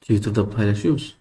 Twitter'da paylaşıyor musun?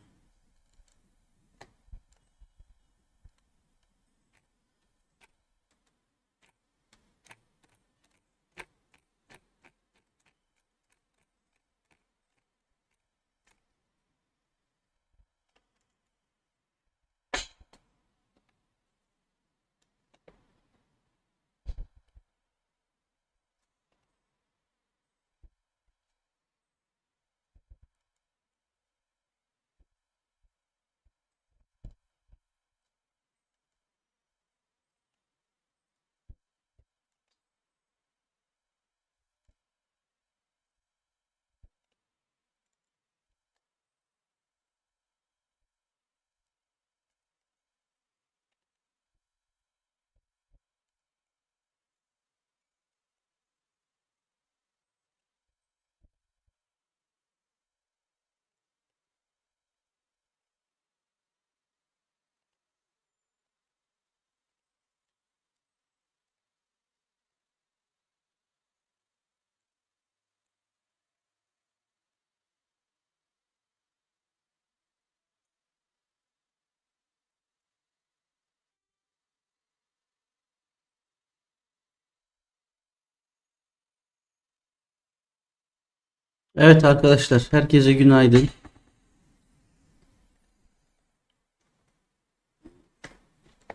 Evet arkadaşlar, herkese günaydın.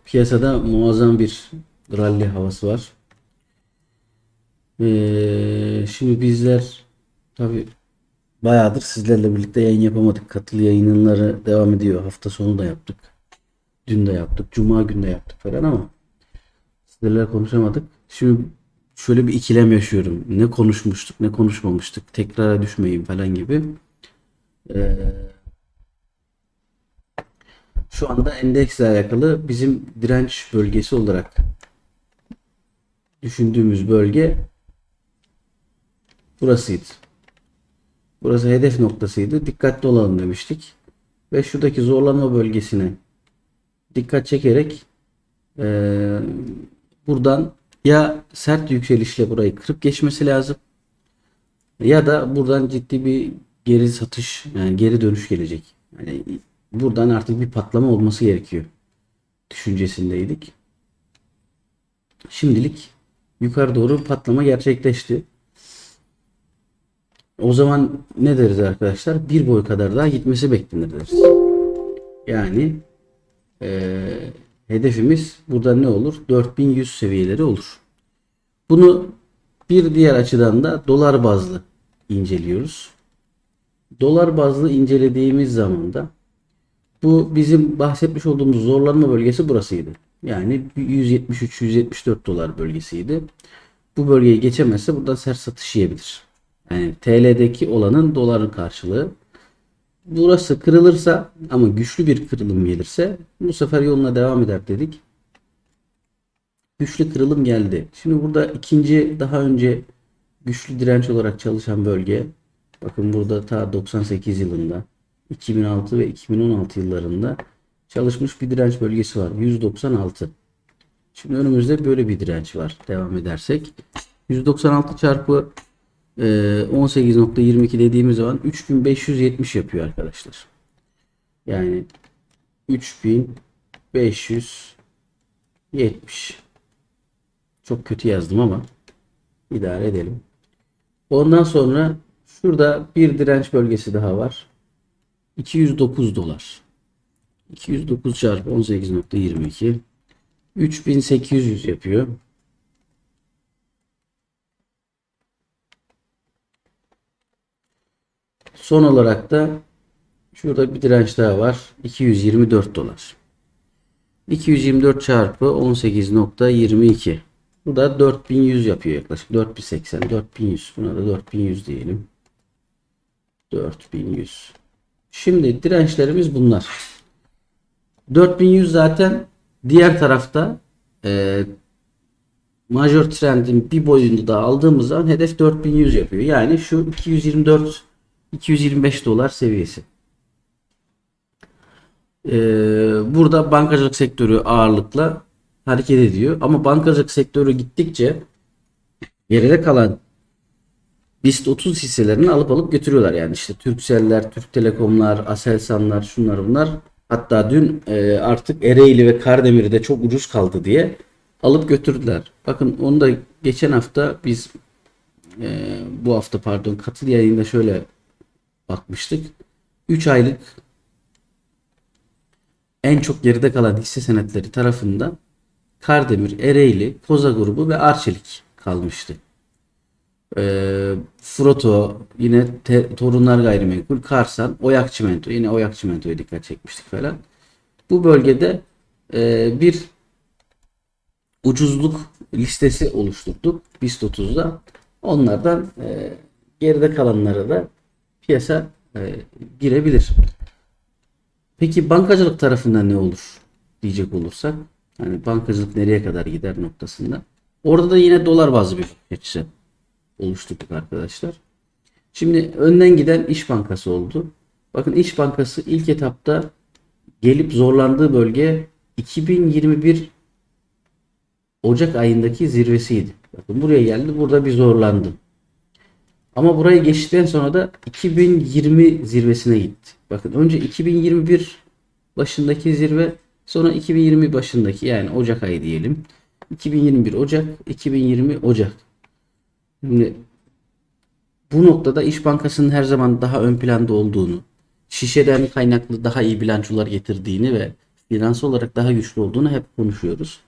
Piyasada muazzam bir rally havası var. Ee, şimdi bizler tabi bayağıdır sizlerle birlikte yayın yapamadık. Katılı yayınları devam ediyor. Hafta sonu da yaptık. Dün de yaptık. Cuma günü de yaptık falan ama sizlerle konuşamadık. Şimdi şöyle bir ikilem yaşıyorum. Ne konuşmuştuk, ne konuşmamıştık. Tekrara düşmeyeyim falan gibi. Ee, şu anda endeksle alakalı bizim direnç bölgesi olarak düşündüğümüz bölge burasıydı. Burası hedef noktasıydı. Dikkatli olalım demiştik. Ve şuradaki zorlanma bölgesine dikkat çekerek eee, buradan ya sert yükselişle burayı kırıp geçmesi lazım ya da buradan ciddi bir geri satış yani geri dönüş gelecek. Yani buradan artık bir patlama olması gerekiyor düşüncesindeydik. Şimdilik yukarı doğru patlama gerçekleşti. O zaman ne deriz arkadaşlar? Bir boy kadar daha gitmesi beklenir deriz. Yani eee, hedefimiz burada ne olur? 4100 seviyeleri olur. Bunu bir diğer açıdan da dolar bazlı inceliyoruz. Dolar bazlı incelediğimiz zaman da bu bizim bahsetmiş olduğumuz zorlanma bölgesi burasıydı. Yani 173-174 dolar bölgesiydi. Bu bölgeyi geçemezse buradan sert satış yiyebilir. Yani TL'deki olanın doların karşılığı. Burası kırılırsa ama güçlü bir kırılım gelirse bu sefer yoluna devam eder dedik. Güçlü kırılım geldi. Şimdi burada ikinci daha önce güçlü direnç olarak çalışan bölge bakın burada ta 98 yılında 2006 ve 2016 yıllarında çalışmış bir direnç bölgesi var. 196. Şimdi önümüzde böyle bir direnç var. Devam edersek 196 çarpı 18.22 dediğimiz zaman 3570 yapıyor arkadaşlar. Yani 3570 çok kötü yazdım ama idare edelim. Ondan sonra şurada bir direnç bölgesi daha var. 209 dolar. 209 çarpı 18.22 3800 yapıyor. Son olarak da şurada bir direnç daha var. 224 dolar. 224 çarpı 18.22 bu da 4100 yapıyor yaklaşık. 4080, 4100. Buna da 4100 diyelim. 4100. Şimdi dirençlerimiz bunlar. 4100 zaten diğer tarafta e, major trendin bir boyunu da aldığımız zaman hedef 4100 yapıyor. Yani şu 224 225 dolar seviyesi. E, burada bankacılık sektörü ağırlıkla hareket ediyor. Ama bankacılık sektörü gittikçe geride kalan BIST 30 hisselerini alıp alıp götürüyorlar. Yani işte Turkcell'ler, Türk Telekomlar, Aselsanlar, şunlar bunlar. Hatta dün e, artık Ereğli ve Kardemir'i de çok ucuz kaldı diye alıp götürdüler. Bakın onu da geçen hafta biz e, bu hafta pardon katıl yayında şöyle bakmıştık. 3 aylık en çok geride kalan hisse senetleri tarafından Kardemir, Ereğli, Koza grubu ve Arçelik kalmıştı. Ee, Froto, yine Te- Torunlar Gayrimenkul, Karsan, Oyak Çimento. Yine Oyak Çimento'ya dikkat çekmiştik falan. Bu bölgede e, bir ucuzluk listesi oluşturduk BIST 30'da. Onlardan e, geride kalanlara da piyasa e, girebilir. Peki bankacılık tarafında ne olur diyecek olursak, hani bankacılık nereye kadar gider noktasında. Orada da yine dolar bazlı bir geçişe oluşturduk arkadaşlar. Şimdi önden giden İş Bankası oldu. Bakın İş Bankası ilk etapta gelip zorlandığı bölge 2021 Ocak ayındaki zirvesiydi. Bakın buraya geldi. Burada bir zorlandı. Ama burayı geçtikten sonra da 2020 zirvesine gitti. Bakın önce 2021 başındaki zirve sonra 2020 başındaki yani Ocak ayı diyelim. 2021 Ocak, 2020 Ocak. Şimdi bu noktada İş Bankası'nın her zaman daha ön planda olduğunu, şişeden kaynaklı daha iyi bilançolar getirdiğini ve finans olarak daha güçlü olduğunu hep konuşuyoruz.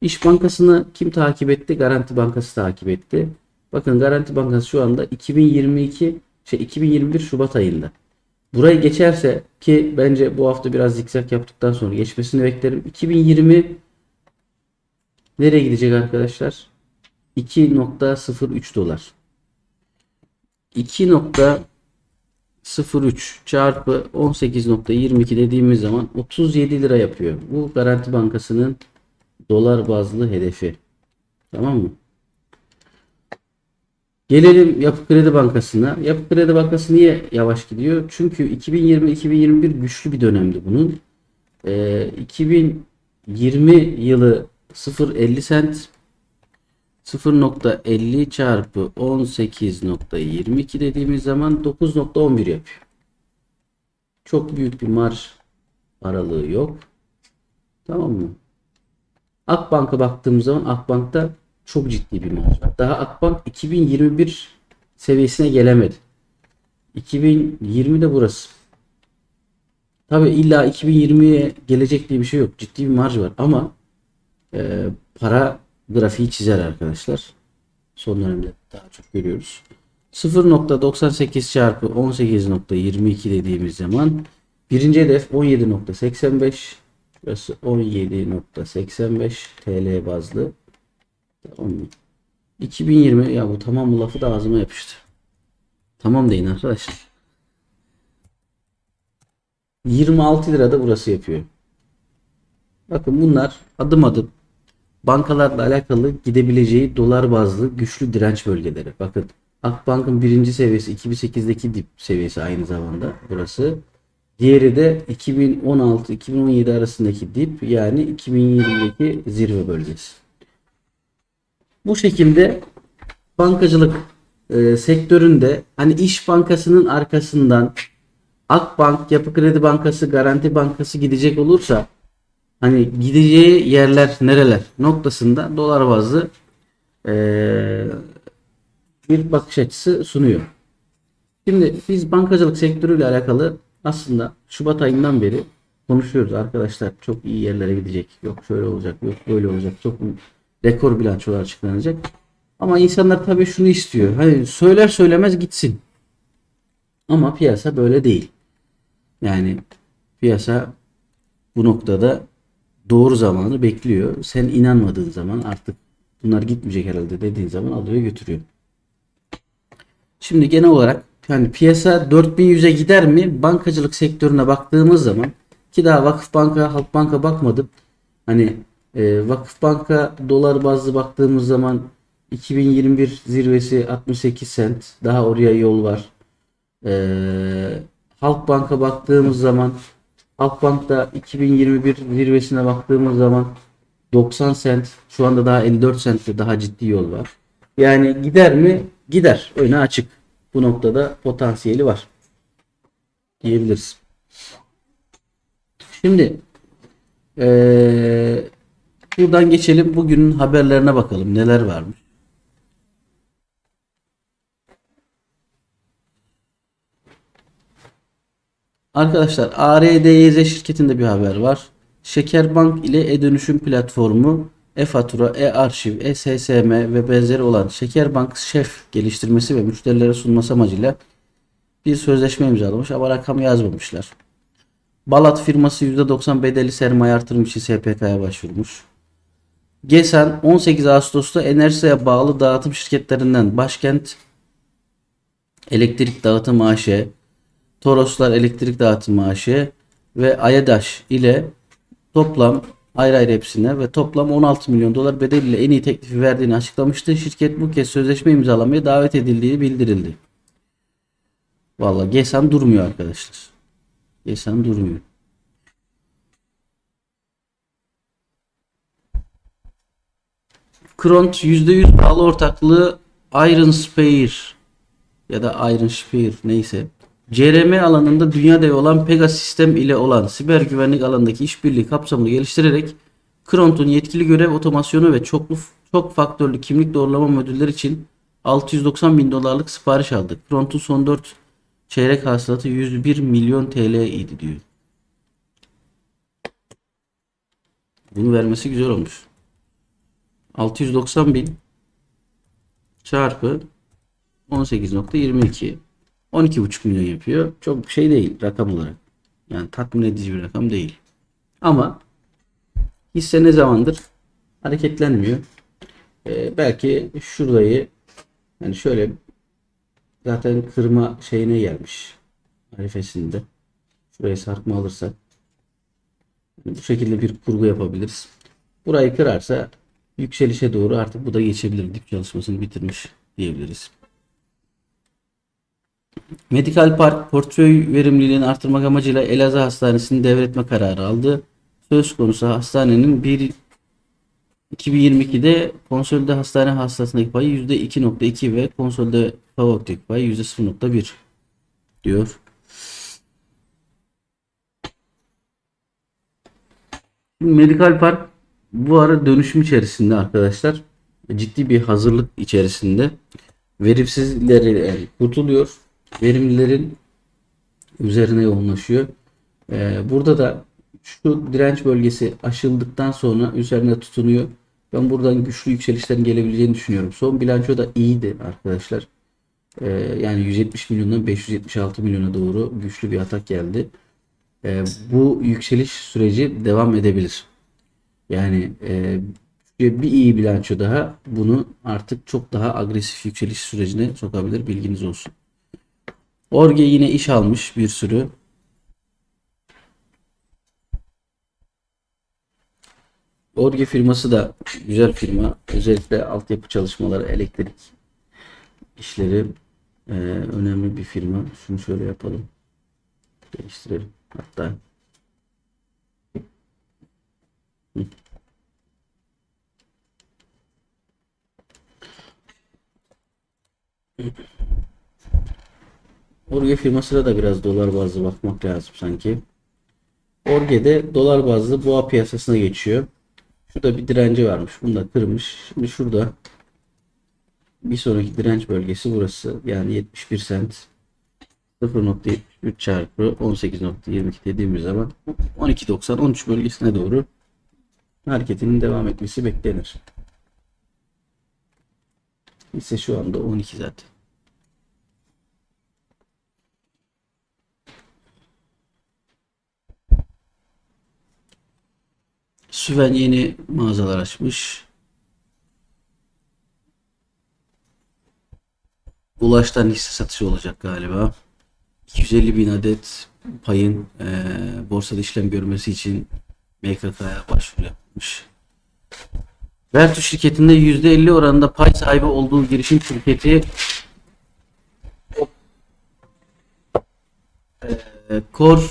İş Bankası'nı kim takip etti? Garanti Bankası takip etti. Bakın Garanti Bankası şu anda 2022 şey 2021 Şubat ayında. Burayı geçerse ki bence bu hafta biraz zikzak yaptıktan sonra geçmesini beklerim. 2020 nereye gidecek arkadaşlar? 2.03 dolar. 2.03 çarpı 18.22 dediğimiz zaman 37 lira yapıyor. Bu Garanti Bankası'nın dolar bazlı hedefi. Tamam mı? Gelelim Yapı Kredi Bankası'na. Yapı Kredi Bankası niye yavaş gidiyor? Çünkü 2020-2021 güçlü bir dönemdi bunun. Ee, 2020 yılı 0.50 sent 0.50 çarpı 18.22 dediğimiz zaman 9.11 yapıyor. Çok büyük bir marj aralığı yok. Tamam mı? Akbank'a baktığımız zaman Akbank'ta çok ciddi bir var. Daha Akbank 2021 seviyesine gelemedi. 2020'de burası. Tabi illa 2020'ye gelecek diye bir şey yok. Ciddi bir marj var ama e, para grafiği çizer arkadaşlar. Son dönemde daha çok görüyoruz. 0.98 çarpı 18.22 dediğimiz zaman birinci hedef 17.85 Burası 17.85 TL bazlı. Tamam mı? 2020 ya bu tamam bu lafı da ağzıma yapıştı. Tamam deyin arkadaşlar. 26 lira da burası yapıyor. Bakın bunlar adım adım bankalarla alakalı gidebileceği dolar bazlı güçlü direnç bölgeleri. Bakın Akbank'ın birinci seviyesi 2008'deki dip seviyesi aynı zamanda burası. Diğeri de 2016-2017 arasındaki dip yani 2020'deki zirve bölgesi. Bu şekilde bankacılık e, sektöründe hani İş Bankası'nın arkasından Akbank, Yapı Kredi Bankası, Garanti Bankası gidecek olursa hani gideceği yerler nereler noktasında dolar bazlı e, bir bakış açısı sunuyor. Şimdi biz bankacılık sektörüyle alakalı aslında Şubat ayından beri konuşuyoruz arkadaşlar. Çok iyi yerlere gidecek. Yok şöyle olacak, yok böyle olacak. Çok rekor bilançolar açıklanacak. Ama insanlar tabii şunu istiyor. Hani söyler söylemez gitsin. Ama piyasa böyle değil. Yani piyasa bu noktada doğru zamanı bekliyor. Sen inanmadığın zaman artık bunlar gitmeyecek herhalde dediğin zaman alıyor götürüyor. Şimdi genel olarak yani piyasa 4100'e gider mi? Bankacılık sektörüne baktığımız zaman ki daha Vakıf Banka, Halk Banka bakmadım. Hani e, Vakıf Banka dolar bazlı baktığımız zaman 2021 zirvesi 68 sent. Daha oraya yol var. E, Halk Bank'a baktığımız zaman Halkbank'ta 2021 zirvesine baktığımız zaman 90 sent şu anda daha 54 sentte daha ciddi yol var. Yani gider mi? gider. Öne açık. Bu noktada potansiyeli var. Diyebiliriz. Şimdi eee, buradan geçelim. Bugünün haberlerine bakalım. Neler varmış. Arkadaşlar ARDYZ şirketinde bir haber var. Şekerbank ile e-dönüşüm platformu e-fatura, e-arşiv, e-SSM ve benzeri olan Şekerbank Şef geliştirmesi ve müşterilere sunması amacıyla bir sözleşme imzalamış ama rakam yazmamışlar. Balat firması %90 bedeli sermaye artırım için SPK'ya başvurmuş. GESAN 18 Ağustos'ta Enerjisa'ya bağlı dağıtım şirketlerinden Başkent Elektrik Dağıtım AŞ, Toroslar Elektrik Dağıtım AŞ ve Ayadaş ile toplam ayrı ayrı hepsine ve toplam 16 milyon dolar bedeliyle en iyi teklifi verdiğini açıklamıştı. Şirket bu kez sözleşme imzalamaya davet edildiği bildirildi. Vallahi GESAN durmuyor arkadaşlar. GESAN durmuyor. Kront %100 bağlı ortaklığı Iron Spear ya da Iron Spear neyse. CRM alanında dünya devi olan Pegasus sistem ile olan siber güvenlik alanındaki işbirliği kapsamını geliştirerek Kront'un yetkili görev otomasyonu ve çoklu çok faktörlü kimlik doğrulama modülleri için 690 bin dolarlık sipariş aldık. Kront'un son 4 çeyrek hasılatı 101 milyon TL idi diyor. Bunu vermesi güzel olmuş. 690 bin çarpı 18.22 12,5 milyon yapıyor. Çok şey değil rakam olarak. Yani tatmin edici bir rakam değil. Ama hisse ne zamandır hareketlenmiyor. Ee, belki şurayı yani şöyle zaten kırma şeyine gelmiş harifesinde. Şuraya sarkma alırsak yani bu şekilde bir kurgu yapabiliriz. Burayı kırarsa yükselişe doğru artık bu da geçebilir. Dip çalışmasını bitirmiş diyebiliriz. Medikal Park portföy verimliliğini artırmak amacıyla Elazığ Hastanesi'ni devretme kararı aldı. Söz konusu hastanenin bir 2022'de konsolide hastane hastasındaki payı %2.2 ve konsolide favoriteki payı %0.1 diyor. Medikal Park bu ara dönüşüm içerisinde arkadaşlar. Ciddi bir hazırlık içerisinde. Verimsizleri kurtuluyor. Verimlilerin üzerine yoğunlaşıyor. Ee, burada da şu direnç bölgesi aşıldıktan sonra üzerine tutunuyor. Ben buradan güçlü yükselişlerin gelebileceğini düşünüyorum. Son bilanço da iyiydi arkadaşlar. Ee, yani 170 milyondan 576 milyona doğru güçlü bir atak geldi. Ee, bu yükseliş süreci devam edebilir. Yani e, bir iyi bilanço daha bunu artık çok daha agresif yükseliş sürecine sokabilir. Bilginiz olsun. Orge yine iş almış bir sürü. Orge firması da güzel firma. Özellikle altyapı çalışmaları, elektrik işleri e, önemli bir firma. Şunu şöyle yapalım. Geliştirelim. Hatta Hı. Orge firmasına da biraz dolar bazlı bakmak lazım sanki. Orge'de dolar bazlı boğa piyasasına geçiyor. Şurada bir direnci varmış. Bunu da kırmış. Şimdi şurada bir sonraki direnç bölgesi burası. Yani 71 sent 0.73 çarpı 18.22 dediğimiz zaman 12.90 13 bölgesine doğru hareketinin devam etmesi beklenir. Ise şu anda 12 zaten. Süven yeni mağazalar açmış. Ulaş'tan hisse satışı olacak galiba. 250 bin adet payın e, borsada işlem görmesi için MKK'ya başvuru yapmış. Vertu şirketinde %50 oranında pay sahibi olduğu girişim şirketi e, Core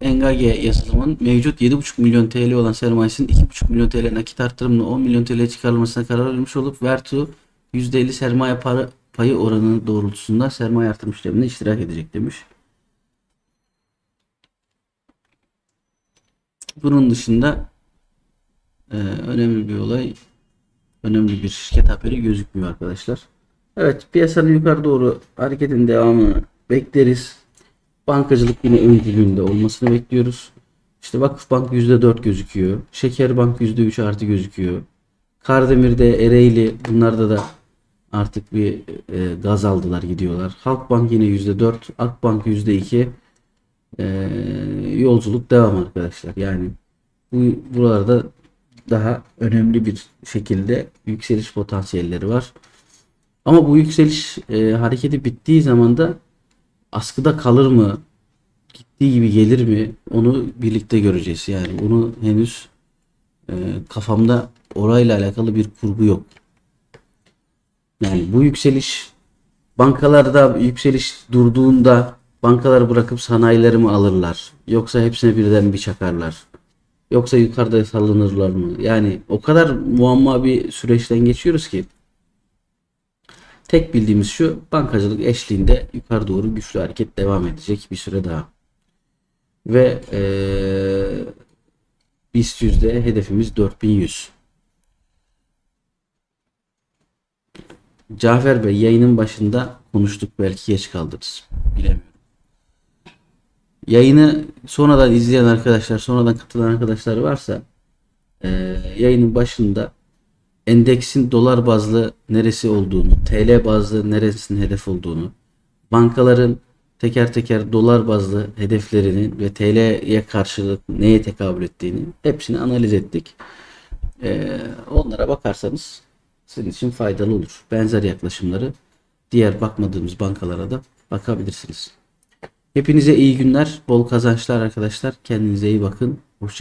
Engage yazılımın mevcut 7,5 milyon TL olan sermayesinin 2,5 milyon TL nakit artırımla 10 milyon TL çıkarılmasına karar vermiş olup Vertu %50 sermaye para, payı oranı doğrultusunda sermaye artırım işlemine iştirak edecek demiş. Bunun dışında e, önemli bir olay, önemli bir şirket haberi gözükmüyor arkadaşlar. Evet, piyasanın yukarı doğru hareketin devamını bekleriz. Bankacılık yine öncülüğünde olmasını bekliyoruz. İşte Vakıfbank %4 gözüküyor. Şekerbank %3 artı gözüküyor. Kardemir'de, Ereğli bunlarda da artık bir e, gaz aldılar gidiyorlar. Halkbank yine %4, Akbank %2. E, yolculuk devam arkadaşlar. Yani bu buralarda daha önemli bir şekilde yükseliş potansiyelleri var. Ama bu yükseliş e, hareketi bittiği zaman da askıda kalır mı? Gittiği gibi gelir mi? Onu birlikte göreceğiz. Yani bunu henüz e, kafamda orayla alakalı bir kurgu yok. Yani bu yükseliş bankalarda yükseliş durduğunda bankalar bırakıp sanayileri mi alırlar? Yoksa hepsine birden bir çakarlar? Yoksa yukarıda sallanırlar mı? Yani o kadar muamma bir süreçten geçiyoruz ki tek bildiğimiz şu bankacılık eşliğinde yukarı doğru güçlü hareket devam edecek bir süre daha. Ve eee BIST yüzde hedefimiz 4100. Cafer Bey yayının başında konuştuk belki geç kaldınız. Bilemiyorum. Yayını sonradan izleyen arkadaşlar, sonradan katılan arkadaşlar varsa eee, yayının başında endeksin dolar bazlı neresi olduğunu, TL bazlı neresinin hedef olduğunu, bankaların teker teker dolar bazlı hedeflerinin ve TL'ye karşılık neye tekabül ettiğini hepsini analiz ettik. Ee, onlara bakarsanız sizin için faydalı olur. Benzer yaklaşımları diğer bakmadığımız bankalara da bakabilirsiniz. Hepinize iyi günler, bol kazançlar arkadaşlar. Kendinize iyi bakın.